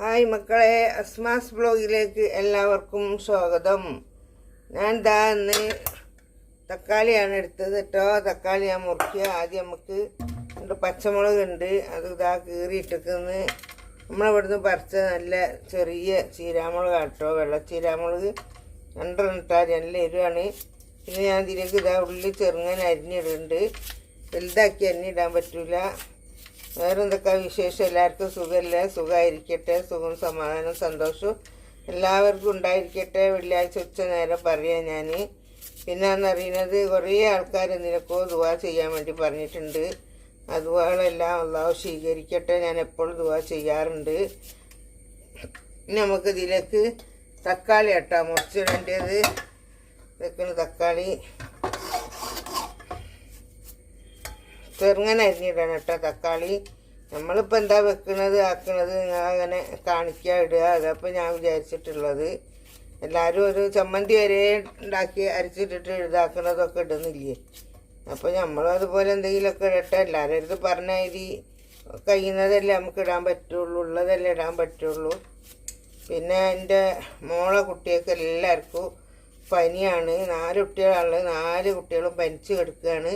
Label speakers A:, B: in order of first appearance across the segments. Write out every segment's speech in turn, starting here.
A: Hi മക്കളെ അസ്മാസ് ബ്ലോഗിലേക്ക് എല്ലാവർക്കും സ്വാഗതം. ഞാൻ ദാ ഇന്ന് തക്കാളിയാണ് എടുത്തത് കേട്ടോ തക്കാളി ഞാൻ മുറിക്കുക. ആദ്യം നമുക്ക് ഉണ്ട് പച്ചമുളക് ഉണ്ട്. അത് ഇതാ കീറിയിട്ടിരിക്കുന്നത് നമ്മളിവിടുന്ന് പറിച്ച നല്ല ചെറിയ ചീരാമുളക് കേട്ടോ വെള്ള ചീരാമുളക് രണ്ടെണ്ണം ഇട്ടാൽ നല്ല എരിവാണ്. പിന്നെ ഞാൻ ഇതിലേക്ക് ഇതാ ഉള്ളി ചെറുങ്ങനെ അരിഞ്ഞിടുന്നുണ്ട്. വലുതാക്കി അരിഞ്ഞിടാൻ പറ്റൂല. വേറെ എന്തൊക്കെ വിശേഷം? എല്ലാവർക്കും സുഖമല്ലേ സുഖമായിരിക്കട്ടെ സുഖം സമാധാനം സന്തോഷവും എല്ലാവർക്കും ഉണ്ടായിരിക്കട്ടെ. വെള്ളിയാഴ്ച ഉച്ച നേരം പറയാം ഞാൻ പിന്നെ എന്നറിയുന്നത് കുറേ ആൾക്കാർ നിനക്കോ ദുവാ ചെയ്യാൻ വേണ്ടി പറഞ്ഞിട്ടുണ്ട്. അതുപോലെല്ലാം അള്ളാഹു സ്വീകരിക്കട്ടെ. ഞാൻ എപ്പോഴും ദുവാ ചെയ്യാറുണ്ട്. നമുക്ക് ഇതിലേക്ക് തക്കാളി ഇട്ടാ മുറിച്ചിടേണ്ടത്. വെക്കുന്ന തക്കാളി. ചെറുങ്ങനെ അരിഞ്ഞിടണം കേട്ടോ തക്കാളി. നമ്മളിപ്പോൾ എന്താ വെക്കുന്നത് ആക്കുന്നത് നിങ്ങൾ അങ്ങനെ കാണിക്കുക ഇടുക. അതപ്പോൾ ഞാൻ വിചാരിച്ചിട്ടുള്ളത്. എല്ലാവരും ഒരു ചമ്മന്തി വരെ ഉണ്ടാക്കി അരച്ചിട്ടിട്ട് ഇതാക്കുന്നതൊക്കെ ഇടുന്നില്ലേ? അപ്പോൾ നമ്മളും അതുപോലെ എന്തെങ്കിലുമൊക്കെ ഇടട്ടെ. എല്ലാവരും അടുത്ത് പറഞ്ഞ ഇത് കഴിയുന്നതല്ലേ നമുക്ക് ഇടാൻ പറ്റുള്ളൂ. ഉള്ളതല്ലേ ഇടാൻ പറ്റുള്ളൂ. പിന്നെ എന്റെ മോളെ കുട്ടികൾക്ക് എല്ലാവർക്കും പനിയാണ്. നാല് കുട്ടികളാണ്. നാല് കുട്ടികളും പനിച്ച് കിടക്കുകയാണ്.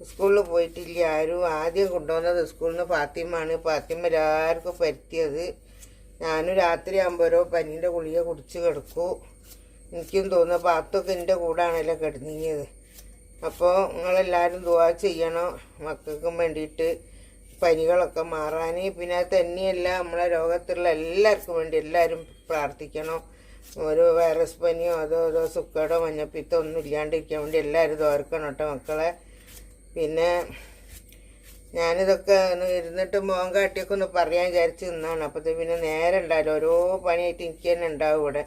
A: സ്കൂളിൽ പോയിട്ടില്ല. ആരും ആദ്യം കൊണ്ടുവന്നത് സ്കൂളിൽ നിന്ന് ഫാത്തിമാണ് ഫാത്തിമ എല്ലാവർക്കും പറ്റിയത് ഞാനും രാത്രി ആകുമ്പോഴോ പനീന്റെ ഗുളിക കുടിച്ച് കിടക്കൂ. എനിക്കും തോന്നുന്നു പാത്തൊക്കെ എന്റെ കൂടാണല്ലോ കിടന്നിയത് അപ്പോൾ നിങ്ങളെല്ലാവരും ദുവാ ചെയ്യണം മക്കൾക്കും വേണ്ടിയിട്ട്. പനികളൊക്കെ മാറാൻ പിന്നെ തന്നെയല്ല നമ്മളെ രോഗത്തുള്ള എല്ലാവർക്കും വേണ്ടി എല്ലാവരും പ്രാർത്ഥിക്കണം. ഒരു വൈറസ് പനിയോ അതോ അതോ സുക്കേടോ മഞ്ഞപ്പിത്തോ ഒന്നും ഇല്ലാണ്ടിരിക്കാൻ വേണ്ടി എല്ലാവരും തോർക്കണം കേട്ടോ മക്കളെ. പിന്നെ ഞാനിതൊക്കെ ഇരുന്നിട്ട് മോൻ കാട്ടിയൊക്കെ ഒന്ന് പറയാൻ വിചാരിച്ച് നിന്നാണ്. അപ്പോഴത്തെ പിന്നെ നേരം ഉണ്ടാവില്ല ഓരോ പണിയായിട്ട് എനിക്ക് തന്നെ ഉണ്ടാവും ഇവിടെ.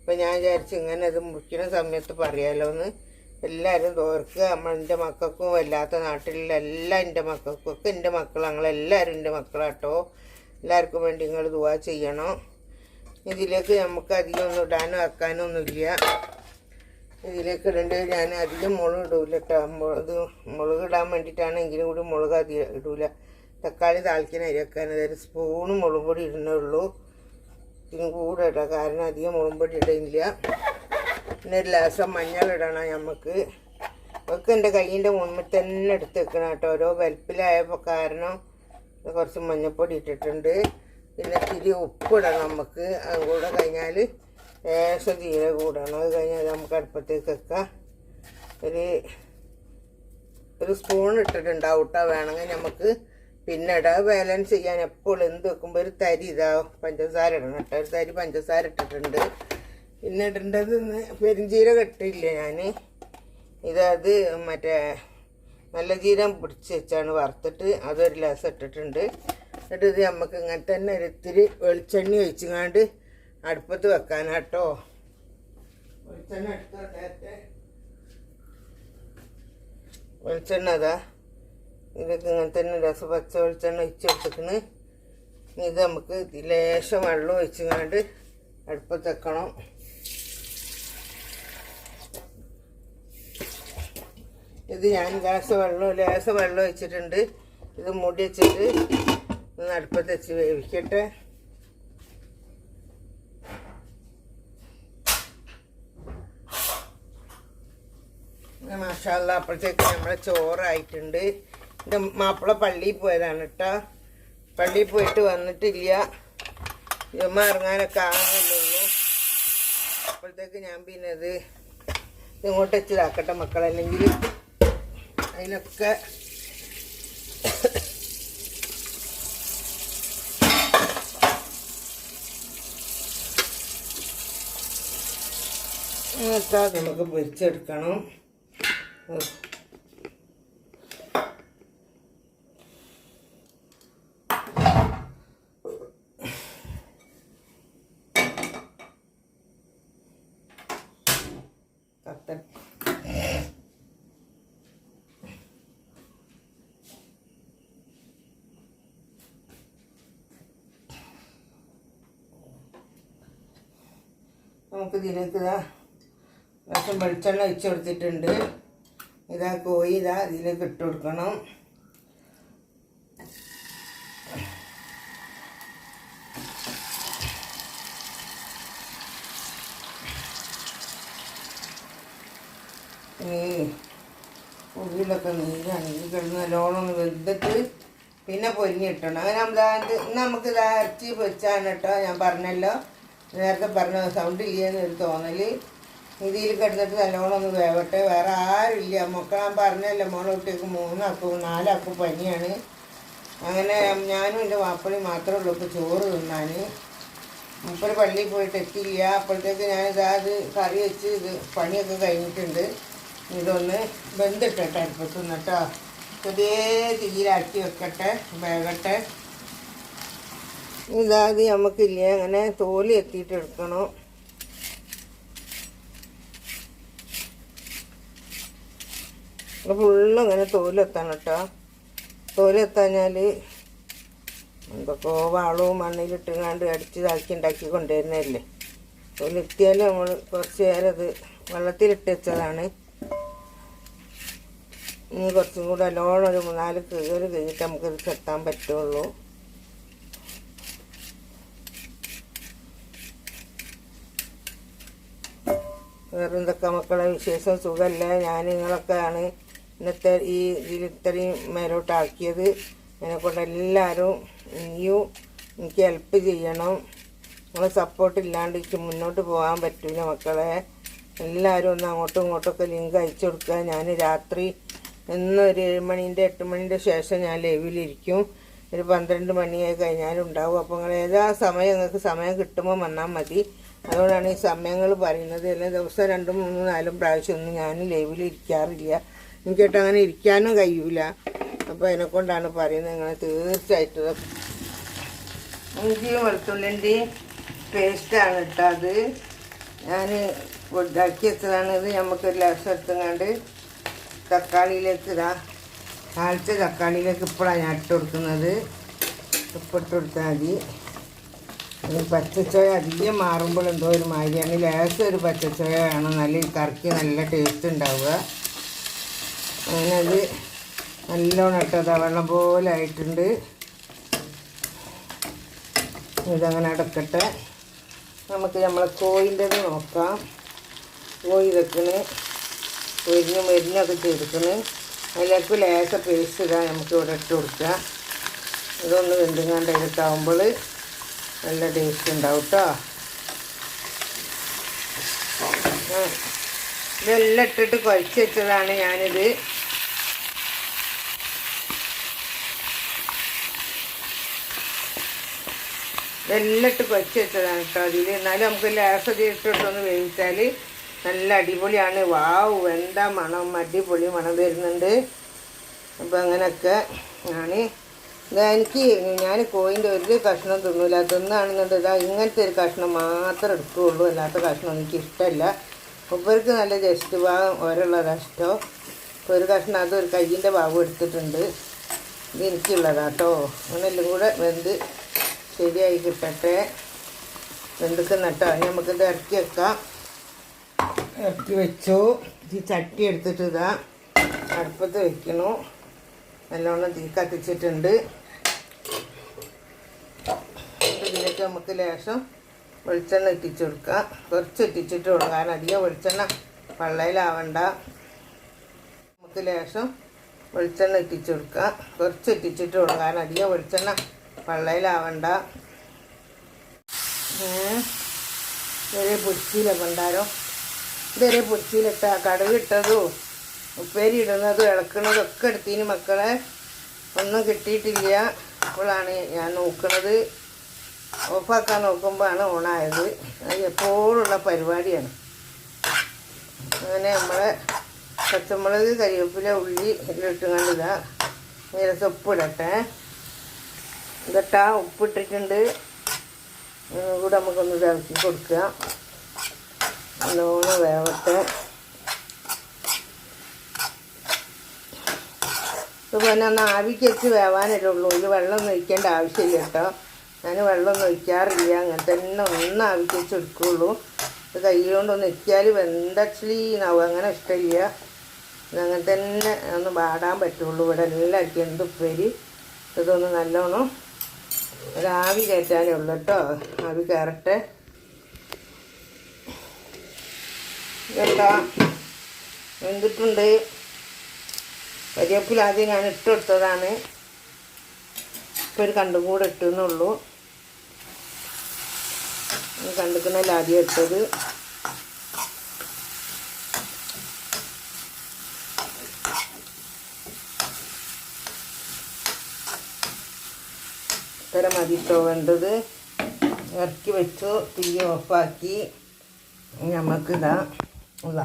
A: അപ്പം ഞാൻ വിചാരിച്ച് ഇങ്ങനെ ഇത് മുറിക്കുന്ന സമയത്ത് പറയാമല്ലോ എന്ന് എല്ലാവരും തോർക്കുക. നമ്മൾ എന്റെ മക്കൾക്കും വല്ലാത്ത നാട്ടിലുള്ള എല്ലാ എന്റെ മക്കൾക്കും ഒക്കെ എന്റെ മക്കൾ ഞങ്ങളെല്ലാവരും എന്റെ മക്കളാട്ടോ. എല്ലാവർക്കും വേണ്ടി നിങ്ങൾ ദുവാ ചെയ്യണം. ഇതിലേക്ക് നമുക്ക് അധികം ഒന്നും ഇടാനോ ആക്കാനോ ഒന്നുമില്ല ഇതിലേക്ക് ഇടേണ്ടത് ഞാൻ അധികം മുളക് ഇടൂല കേട്ടോ. ഇത് മുളക് ഇടാൻ വേണ്ടിയിട്ടാണ് എങ്കിലും കൂടി മുളക് അധികം ഇടൂല. തക്കാളി താളിക്കാൻ അരിയാക്കാൻ അതായത് സ്പൂണ് മുളക് പൊടി ഇടുന്നുള്ളൂ ഇതിനും കൂടെ ഇടാം. കാരണം അധികം മുളക് പൊടി ഇടുന്നില്ല പിന്നെ ഒരു ലാസം മഞ്ഞൾ ഇടണം നമുക്ക് ഒക്കെ എന്റെ കയ്യിന്റെ മുന്നിൽ തന്നെ എടുത്ത് വെക്കണം കേട്ടോ. ഓരോ വലുപ്പിലായപ്പോൾ കാരണം കുറച്ച് മഞ്ഞൾപ്പൊടി ഇട്ടിട്ടുണ്ട്. പിന്നെ ഇത്തിരി ഉപ്പിടണം നമുക്ക്. അതും കൂടെ കഴിഞ്ഞാൽ ലേശം ജീരകം കൂടണം. അത് കഴിഞ്ഞാൽ നമുക്ക് അടുപ്പത്തേക്ക് വെക്കാം. ഒരു ഒരു സ്പൂൺ ഇട്ടിട്ടുണ്ടാവും കേട്ടോ വേണമെങ്കിൽ നമുക്ക് പിന്നെ ഇടാം ബാലൻസ് ചെയ്യാൻ. എപ്പോഴും എന്ത് വെക്കുമ്പോൾ ഒരു തരി ഇതാ പഞ്ചസാര ഇടണം കേട്ടോ. ഒരു തരി പഞ്ചസാര ഇട്ടിട്ടുണ്ട്. പിന്നെ ഇടേണ്ടത് പെരുംജീരകം ഇട്ടില്ല ഞാൻ ഇതത് മറ്റേ നല്ല ജീരം പിടിച്ച് വെച്ചാണ് വറുത്തിട്ട് അതൊരു ലാസ് ഇട്ടിട്ടുണ്ട്. എന്നിട്ട് ഇത് നമുക്ക് ഇങ്ങനെ തന്നെ ഒരു ഇത്തിരി വെളിച്ചെണ്ണ ഒഴിച്ചുങ്ങാണ്ട് അടുപ്പത്ത് വെക്കാനാട്ടോ വെളിച്ചെണ്ണ എടുത്തോട്ടെ വെളിച്ചെണ്ണ അതാ. ഇതൊക്കെ ഇങ്ങനെ തന്നെ രസം പച്ച വെളിച്ചെണ്ണ ഒഴിച്ചെടുത്തിക്കണ് ഇത് നമുക്ക് ലേശം വെള്ളം ഒഴിച്ചുകൊണ്ട് അടുപ്പത്ത് വെക്കണം. ഇത് ഞാൻ ഗ്യാസ് വെള്ളം ലേശം വെള്ളം ഒഴിച്ചിട്ടുണ്ട്. ഇത് മൂടി വെച്ചിട്ട് അടുപ്പത്ത് വെച്ച് വേവിക്കട്ടെ. മാഷാല്ല അപ്പോഴത്തേക്ക് നമ്മളെ ചോറായിട്ടുണ്ട്. എന്റെ മാപ്പിള പള്ളിയിൽ പോയതാണ് കേട്ടോ പള്ളിയിൽ പോയിട്ട് വന്നിട്ടില്ല. ഇമ്മ ഇറങ്ങാനൊക്കെ ആകുന്നില്ലുള്ളൂ അപ്പോഴത്തേക്ക് ഞാൻ പിന്നെ ഇത് ഇങ്ങോട്ട് വെച്ചിതാക്കട്ടെ മക്കളല്ലെങ്കിൽ അതിനൊക്കെ നമുക്ക് പൊരിച്ചെടുക്കണം. നമുക്ക് ഇതിലേക്ക് ഇതാ ലേശം വെളിച്ചെണ്ണ ഒഴിച്ച് കൊടുത്തിട്ടുണ്ട് ഇതാ കോഴി ഇതാ അതിലേക്ക് ഇട്ട് കൊടുക്കണം. ഇനി ഉള്ളിലൊക്കെ നീരാണെങ്കിൽ കിടന്ന് നല്ലോണം വെന്തിട്ട് പിന്നെ പൊരിഞ്ഞിട്ടണം അങ്ങനെ നമ്മളത് നമുക്ക് ഇറച്ചി പൊരിച്ചാണ് കേട്ടോ ഞാൻ പറഞ്ഞല്ലോ. നേരത്തെ പറഞ്ഞ സൗണ്ട് ഇല്ലയെന്നൊരു തോന്നൽ ഇതിൽ കിടന്നിട്ട് നല്ലോണം ഒന്ന് വേവട്ടെ. വേറെ ആരുമില്ല. മക്കളാൻ പറഞ്ഞല്ലോ മോളെ കുട്ടിക്ക് മൂന്നാക്കും നാലാക്കും പനിയാണ്. അങ്ങനെ ഞാനും എന്റെ വാപ്പളി മാത്രമേ ഉള്ളൂ. ഇപ്പോൾ ചോറ് തിന്നാൻ മുപ്പര് പള്ളിയിൽ പോയിട്ട് എത്തിയില്ല. അപ്പോഴത്തേക്ക് ഞാൻ ഇതാത് കറി വെച്ച് ഇത് പണിയൊക്കെ കഴിഞ്ഞിട്ടുണ്ട്. ഇതൊന്ന് ബന്ധിട്ടെ അടുപ്പത്ത് നിന്നിട്ടോ ചെറിയ തീയിലാക്കി വെക്കട്ടെ വേകട്ടെ ഇതാത് നമുക്കില്ല അങ്ങനെ തോലി എത്തിയിട്ട് എടുക്കണം. ഫുള്ളും ഇങ്ങനെ തോലെത്തണം കേട്ടോ തോലെത്താഞ്ഞാൽ എന്തൊക്കെയോ വാളവും മണ്ണിലിട്ടുങ്ങാണ്ട് അടിച്ചിതാക്കി ഉണ്ടാക്കി കൊണ്ടുവരുന്നതല്ലേ. തോലെത്തിയാൽ നമ്മൾ കുറച്ച് നേരം അത് വെള്ളത്തിലിട്ട് വെച്ചതാണ്. ഇനി കുറച്ചും കൂടെ അലോണം ഒരു മൂന്നാൽ കീറി കഴിഞ്ഞിട്ട് നമുക്കിത് ചെത്താൻ പറ്റുള്ളൂ. വേറെ എന്തൊക്കെ മക്കളെ വിശേഷം? സുഖമല്ല ഞാൻ നിങ്ങളൊക്കെയാണ്. ഇന്നത്തെ ഈ ഇതിൽ ഇത്രയും മേലോട്ടാക്കിയത് എന്നെ കൊണ്ട് എല്ലാവരും ഇനിയും എനിക്ക് ഹെൽപ്പ് ചെയ്യണം. നിങ്ങളെ സപ്പോർട്ട് ഇല്ലാണ്ട് എനിക്ക് മുന്നോട്ട് പോകാൻ പറ്റില്ല മക്കളെ. എല്ലാവരും ഒന്ന് അങ്ങോട്ടും ഇങ്ങോട്ടൊക്കെ ലിങ്ക് അയച്ചു കൊടുക്കുക. ഞാൻ രാത്രി ഇന്ന് ഒരു ഏഴ് മണീന്റെ എട്ട് മണീന്റെ ശേഷം ഞാൻ ലൈവിലിരിക്കും ഒരു പന്ത്രണ്ട് മണിയായി കഴിഞ്ഞാലും ഉണ്ടാവും. അപ്പോൾ നിങ്ങൾ ഏതാ സമയം? നിങ്ങൾക്ക് സമയം കിട്ടുമ്പോൾ വന്നാൽ മതി. അതുകൊണ്ടാണ് ഈ സമയങ്ങൾ പറയുന്നത്. എല്ലാ ദിവസം രണ്ടും മൂന്നും നാലും പ്രാവശ്യമൊന്നും ഞാൻ ലൈവിൽ ഇരിക്കാറില്ല. എനിക്കിട്ട് അങ്ങനെ ഇരിക്കാനും കഴിയൂല. അപ്പോൾ അതിനെക്കൊണ്ടാണ് പറയുന്നത് ഇങ്ങനെ തീർച്ചയായിട്ടും. ഇഞ്ചിയും വെളുത്തുള്ളിന്റെ പേസ്റ്റാണ് കേട്ടോ അത്. ഞാൻ ഇതാക്കി വെച്ചതാണ്. ഇത് നമുക്കൊരു ലേശം എടുത്തുകൊണ്ട് തക്കാളിയിലേക്ക് ഇതാ താഴ്ച തക്കാളിയിലേക്ക് ഇപ്പോഴാണ് ഞാൻ ഇട്ട് കൊടുക്കുന്നത്. ഉപ്പിട്ട് കൊടുത്താൽ മതി. പച്ചച്ചോയ അധികം മാറുമ്പോൾ എന്തോ ഒരു മാതിരിയാണ്. ലേശം ഒരു പച്ചച്ചോയ വേണം. നല്ല കറിക്ക് നല്ല ടേസ്റ്റ് ഉണ്ടാവുക. അത് നല്ലോണം ഇട്ടതാ. വെള്ളം പോലെ ആയിട്ടുണ്ട്. ഇതങ്ങനെ അടക്കട്ടെ. നമുക്ക് നമ്മളെ കോയിന്റെത് നോക്കാം. കോഴി വെക്കണ്. മരുന്ന് മരുന്നൊക്കെ ചേർക്കണ്. അതിലേക്ക് ലേശ പേസ്റ്റ് ഇതാ നമുക്ക് ഇവിടെ ഇട്ട് കൊടുക്കാം. ഇതൊന്ന് വെന്തുങ്ങാണ്ട് എടുത്താവുമ്പോൾ നല്ല ടേസ്റ്റ് ഉണ്ടാവും കേട്ടോ ഇതെല്ലാം ഇട്ടിട്ട് കുഴച്ച് വെച്ചതാണ് ഞാനിത്. ഇതെല്ലാം ഇട്ട് കുഴച്ച് വെച്ചതാണ് കേട്ടോ അതിൽ എന്നാലും നമുക്ക് ലേസം വേവിച്ചാൽ നല്ല അടിപൊളിയാണ്. വാവ് എന്താ മണം. അടിപൊളി മണം വരുന്നുണ്ട്. അപ്പോൾ അങ്ങനെയൊക്കെ ആണ്. എനിക്ക് ഞാൻ കോയിന്റെ ഒരു കഷ്ണം തിന്നൂല. തിന്നാണെന്നുണ്ട്. ഇതാ ഇങ്ങനത്തെ ഒരു കഷ്ണം മാത്രം എടുക്കുകയുള്ളൂ അല്ലാത്ത കഷ്ണം എനിക്ക് ഇഷ്ടമല്ല ഒപ്പർക്ക് നല്ല ജസ്റ്റ് ഭാഗം ഓരോള്ളതാണ് ഇഷ്ടം ഇപ്പോൾ ഒരു കഷ്ണം അതൊരു കയ്യിന്റെ ഭാഗം എടുത്തിട്ടുണ്ട്. ഇത് എനിക്കുള്ളതാട്ടോ അങ്ങനെല്ലാം കൂടെ വെന്ത് ശരിയായി കിട്ടട്ടെ. വെന്തിക്കുന്ന ഇനി നമുക്കിത് ഇറക്കി വെക്കാം. ഇറക്കി വെച്ചു. ഈ ചട്ടി എടുത്തിട്ട് ഇതാ അടുപ്പത്ത് വെക്കണു നല്ലോണം തീ കത്തിച്ചിട്ടുണ്ട്. ഇതിലേക്ക് നമുക്ക് ലേശം വെളിച്ചെണ്ണ ഇട്ടിച്ചു കൊടുക്കാം. കുറച്ച് ഇട്ടിച്ചിട്ട് കൊടുക്കാം കാരണം അധികം വെളിച്ചെണ്ണ പള്ളയിലാവണ്ട. നമുക്ക് ലേശം വെളിച്ചെണ്ണ ഇട്ടിച്ചു കൊടുക്കാം. കുറച്ച് ഇട്ടിച്ചിട്ട് കൊടുക്കാം കാരണം അധികം വെളിച്ചെണ്ണ പള്ളയിലാവണ്ട. ഇതേ പൊരിച്ചില്ല പണ്ടാരോ? ഇതേ പൊരിച്ചിലിട്ട കടുകിട്ടതും ഉപ്പേരി ഇടുന്നതും ഇളക്കുന്നതും ഒക്കെ എടുത്തിന് മക്കളെ. ഒന്നും കിട്ടിയിട്ടില്ല. അപ്പോഴാണ് ഞാൻ നോക്കുന്നത് ഓഫാക്കാൻ നോക്കുമ്പോഴാണ് ഓണായത്. അത് എപ്പോഴുള്ള പരിപാടിയാണ്. അങ്ങനെ നമ്മളെ പച്ചമുളക് കരിവേപ്പില ഉള്ളി എല്ലാം ഇട്ടുകൊണ്ടിതാ ഇതാ നീരസം ഇതട്ടാ ഉപ്പിട്ടിട്ടുണ്ട്. കൂടെ നമുക്കൊന്ന് ഇറക്കി കൊടുക്കുക. നല്ലോണം വേവട്ടെ. അതുപോലെ ഒന്ന് ആവിക്ക് വെച്ച് വേവാനല്ലേ ഉള്ളൂ. ഇതിൽ വെള്ളം ഒഴിക്കേണ്ട ആവശ്യമില്ല കേട്ടോ. ഞാൻ വെള്ളം ഒഴിക്കാറില്ല. അങ്ങനെ തന്നെ ഒന്ന് ആവിക്ക് വെച്ച് എടുക്കുകയുള്ളൂ ഇത് കൈ കൊണ്ടൊന്ന് എത്തിയാൽ വെന്തക്ലീനാവും അങ്ങനെ ഇഷ്ടമില്ല. അങ്ങനെ തന്നെ ഒന്ന് പാടാൻ പറ്റുള്ളൂ. ഇവിടെ എല്ലാവർക്കും എന്ത് ഉപ്പേരി. ഇതൊന്ന് നല്ലോണം ഒരാവി കയറ്റാനേ ഉള്ളൂ കേട്ടോ. ആവി കയറട്ടെ. കേട്ടോ വെന്തിട്ടുണ്ട്. കരിവേപ്പില ആദ്യം ഞാൻ ഇട്ട് കൊടുത്തതാണ്. ഇപ്പോൾ ഒരു കണ്ടും കൂടെ ഇട്ടുന്നുള്ളൂ. കണ്ടുക്കണല്ല ആദ്യം ഇട്ടത്. ഇത്ര മതി കേട്ടോ ഇറക്കി വെച്ചു തീ ഓഫാക്കി. നമുക്ക് ഇതാ ഇതാ.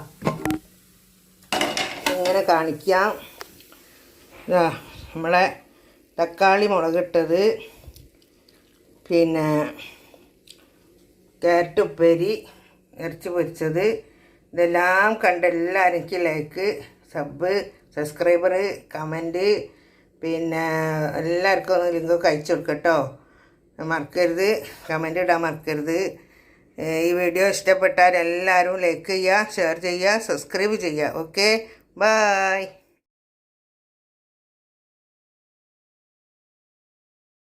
A: ഇങ്ങനെ കാണിക്കാം. ഇതാ നമ്മളെ തക്കാളി മുളകിട്ടത്. പിന്നെ ക്യാരറ്റ് ഉപ്പേരി ഇറച്ചി പൊരിച്ചത്. ഇതെല്ലാം കണ്ട എല്ലാവർക്കും ലൈക്ക് സബ് സബ്സ്ക്രൈബർ കമന്റ് പിന്നെ എല്ലാവർക്കും ഒന്ന് ലിങ്കൊക്കെ അയച്ചു കൊടുക്കട്ടോ മറക്കരുത്. കമന്റ് ഇടാൻ മറക്കരുത്. ഈ വീഡിയോ ഇഷ്ടപ്പെട്ടാൽ എല്ലാവരും ലൈക്ക് ചെയ്യുക ഷെയർ ചെയ്യുക സബ്സ്ക്രൈബ് ചെയ്യുക. Okay bye